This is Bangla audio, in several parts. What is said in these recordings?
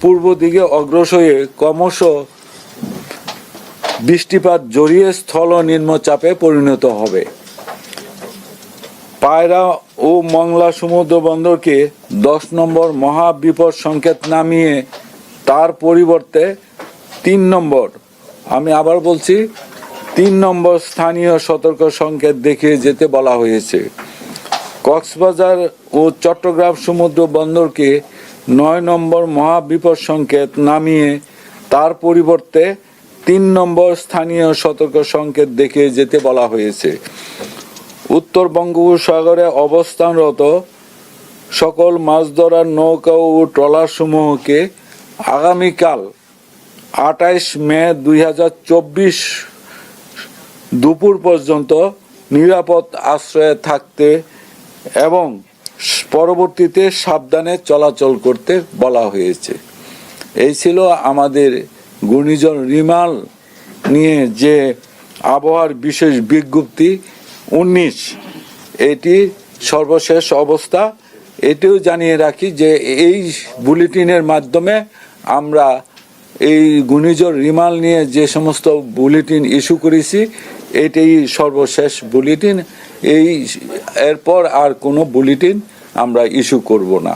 পূর্ব দিকে অগ্রসর হয়ে ক্রমশ বৃষ্টিপাত জড়িয়ে স্থল নিম্নচাপে পরিণত হবে। পায়রা ও মংলা সমুদ্র বন্দরকে দশ নম্বর মহাবিপদ সংকেত নামিয়ে তার পরিবর্তে তিন নম্বর, আমি আবার বলছি, তিন নম্বর স্থানীয় সতর্ক সংকেত দেখিয়ে যেতে বলা হয়েছে। কক্সবাজার ও চট্টগ্রাম সমুদ্র বন্দরকে নয় নম্বর মহাবিপদ সংকেত নামিয়ে তার পরিবর্তে তিন নম্বর স্থানীয় সতর্ক সংকেত দেখে যেতে বলা হয়েছে। উত্তর বঙ্গোপসাগরে অবস্থানরত সকল মাছ ধরার নৌকা ও ট্রলার সমূহকে আগামীকাল আঠাইশ মে দুই হাজার চব্বিশ দুপুর পর্যন্ত নিরাপদ আশ্রয়ে থাকতে এবং পরবর্তীতে সাবধানে চলাচল করতে বলা হয়েছে। এই ছিল আমাদের ঘূর্ণিঝড় রিমাল নিয়ে যে আবহাওয়ার বিশেষ বিজ্ঞপ্তি উনিশ। এটি সর্বশেষ অবস্থা। এটিও জানিয়ে রাখি যে এই বুলেটিনের মাধ্যমে আমরা এই ঘূর্ণিঝড় রিমাল নিয়ে যে সমস্ত বুলেটিন ইস্যু করেছি, এটাই সর্বশেষ বুলেটিন। এই এরপর আর কোনো বুলেটিন আমরা ইস্যু করব না।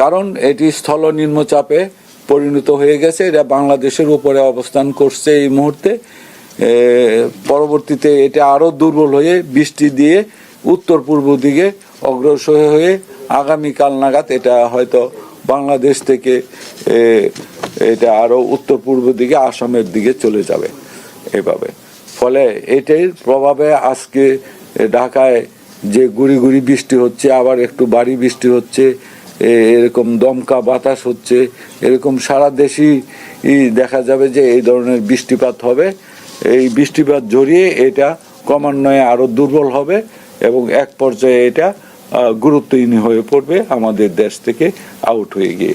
কারণ এটি স্থল নিম্নচাপে পরিণত হয়ে গেছে, এটা বাংলাদেশের উপরে অবস্থান করছে এই মুহূর্তে। পরবর্তীতে এটা আরও দুর্বল হয়ে বৃষ্টি দিয়ে উত্তর পূর্ব দিকে অগ্রসর হয়ে আগামীকাল নাগাদ এটা হয়তো বাংলাদেশ থেকে এটা আরও উত্তর পূর্ব দিকে, আসামের দিকে চলে যাবে এভাবে। ফলে এটার প্রভাবে আজকে ঢাকায় যে গুড়ি গুড়ি বৃষ্টি হচ্ছে আবার একটু বাড়ি বৃষ্টি হচ্ছে এ- এরকম দমকা বাতাস হচ্ছে এরকম সারা দেশই ই দেখা যাবে যে এই ধরনের বৃষ্টিপাত হবে। এই বৃষ্টিপাত জড়িয়ে এটা ক্রমান্বয়ে আরও দুর্বল হবে এবং এক পর্যায়ে এটা গুরুত্বহীন হয়ে পড়বে আমাদের দেশ থেকে আউট হয়ে গিয়ে।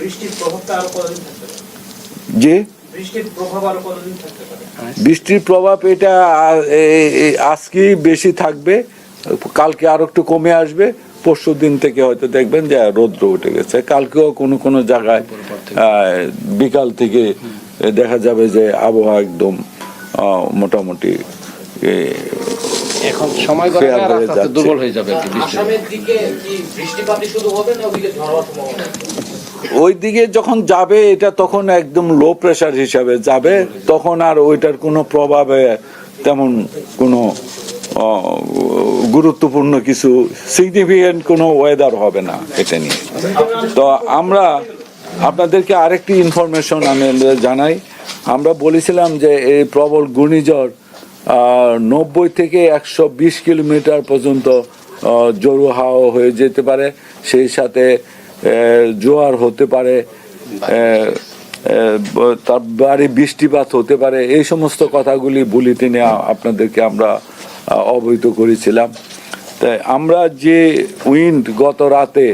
যে? বৃষ্টির প্রভাব আরও কতদিন থাকতে পারে? বৃষ্টির প্রভাব এটা আজকেই বেশি থাকবে। কালকে আর একটু কমে আসবে পরশু দিন থেকে হয়তো দেখবেন যে রৌদ্র উঠে গেছে কালকেও কোনো কোনো জায়গায় বিকাল থেকে দেখা যাবে যে আবহাওয়া একদম মোটামুটি এখন সময়। দুর্বল হয়ে যাবে? ওই দিকে যখন যাবে এটা তখন একদম লো প্রেসার হিসাবে যাবে তখন আর ওইটার কোনো প্রভাবে তেমন কোনো গুরুত্বপূর্ণ কিছু সিগনিফিকেন্ট কোনো ওয়েদার হবে না এটা নিয়ে। তো আমরা আপনাদেরকে আরেকটি ইনফরমেশন আমি জানাই। আমরা বলেছিলাম যে এই প্রবল ঘূর্ণিঝড় নব্বই থেকে একশো বিশ কিলোমিটার পর্যন্ত জোরু হাওয়া হয়ে যেতে পারে। সেই সাথে জোয়ার হতে পারে তার বাড়ি বৃষ্টিপাত হতে পারে। এই সমস্ত কথাগুলি বুলেটিনে আপনাদেরকে আমরা অবহিত করেছিলাম। তাই আমরা যে উইন্ড গত রাতে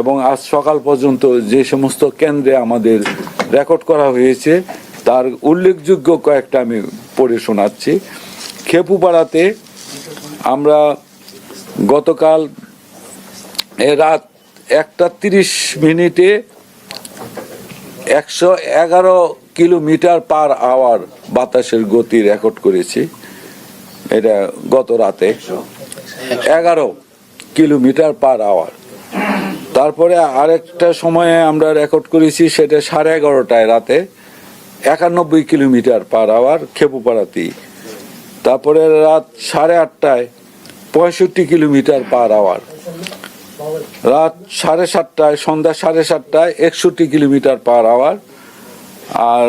এবং আজ সকাল পর্যন্ত যে সমস্ত কেন্দ্রে আমাদের রেকর্ড করা হয়েছে, তার উল্লেখযোগ্য কয়েকটা আমি পড়ে শোনাচ্ছি। খেপুপাড়াতে আমরা গতকাল রাত একটা তিরিশ মিনিটে একশো এগারো কিলোমিটার পার আওয়ার বাতাসের গতি রেকর্ড করেছি। এটা গত রাতে এগারো কিলোমিটার পার আওয়ার তারপরে আরেকটা সময়ে আমরা রেকর্ড করেছি, সেটা সাড়ে এগারোটায় রাতে একানব্বই কিলোমিটার পার আওয়ার খেপুপাড়াতেই তারপরে রাত সাড়ে আটটায় পঁয়ষট্টি কিলোমিটার পার আওয়ার রাত সাড়ে সাতটায়, সন্ধ্যা সাড়ে সাতটায় একষট্টি কিলোমিটার পার আওয়ার আর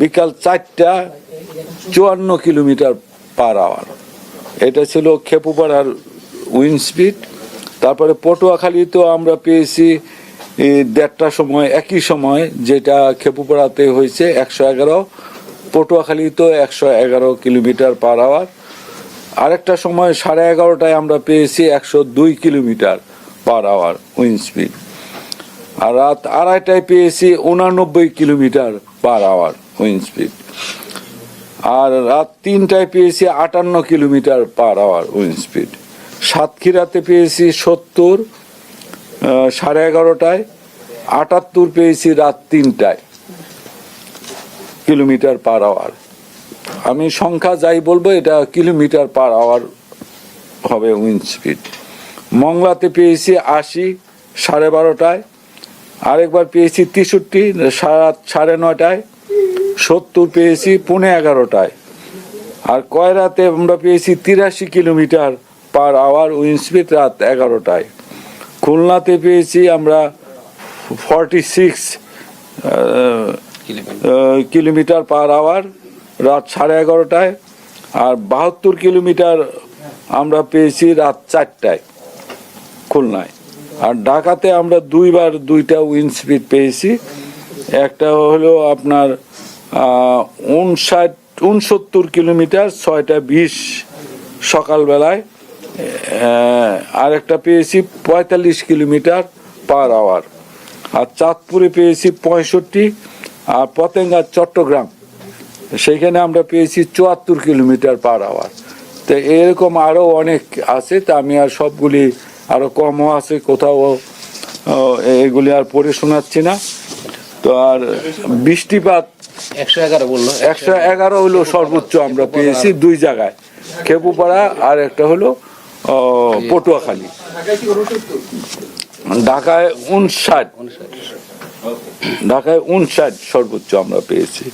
বিকাল চারটা চুয়ান্ন কিলোমিটার পার আওয়ার। এটা ছিল খেপুপাড়ার উইন্ড স্পিড। তারপরে পটুয়াখালীতেও আমরা পেয়েছি এই দেড়টার সময়, একই সময়, যেটা খেপুপাড়াতে হয়েছে একশো এগারো, পটুয়াখালীতেও একশো এগারো কিলোমিটার পার আওয়ার। আরেকটা সময় সাড়ে এগারোটায় আমরা পেয়েছি একশো দুই kilometre per hour wind speed. আর রাত আড়াইটায় পেয়েছি উনানব্বই kilometre per hour wind speed. আর রাত তিনটায় পেয়েছি আটান্ন kilometre per hour wind speed সাতক্ষীরাতে পেয়েছি সত্তর সাড়ে এগারোটায়, আটাত্তর পেয়েছি রাত তিনটায় কিলোমিটার পার আওয়ার আমি সংখ্যা যাই বলব, এটা কিলোমিটার পার আওয়ার হবে উইন্ড স্পিড মংলাতে পেয়েছি আশি, সাড়ে বারোটায়, আরেকবার পেয়েছি তেষট্টি সাড়ে নয়টায় সত্তর পেয়েছি পৌনে এগারোটায়। আর কয় রাতে আমরা পেয়েছি তিরাশি kilometre per hour wind speed রাত এগারোটায়। খুলনাতে পেয়েছি আমরা forty six kilometre per hour রাত সাড়ে এগারোটায়। আর বাহাত্তর কিলোমিটার আমরা পেয়েছি রাত চারটায় খুলনায়। আর ঢাকাতে আমরা দুইবার দুইটা উইন্ড স্পিড পেয়েছি। একটা হলো আপনার উনষাট উনসত্তর কিলোমিটার, ছয়টা বিশ সকালবেলায় আর একটা পেয়েছি পঁয়তাল্লিশ কিলোমিটার পার আওয়ার। আর চাঁদপুরে পেয়েছি পঁয়ষট্টি, আর পতেঙ্গা, চট্টগ্রাম, সেইখানে আমরা পেয়েছি চুয়াত্তর কিলোমিটার পার আওয়ার। তো এরকম আরও অনেক আছে, তা আমি আর সবগুলি আরও কমও আছে, কোথাও এগুলি আর পড়ে শোনাচ্ছি না। তো আর বৃষ্টিপাত একশো এগারো বলল একশো এগারো। হলো সর্বোচ্চ আমরা পেয়েছি দুই জায়গায় খেপুপাড়া আর একটা হলো পটুয়াখালী। ঢাকায় উনষাট ঢাকায় উনষাট সর্বোচ্চ আমরা পেয়েছি।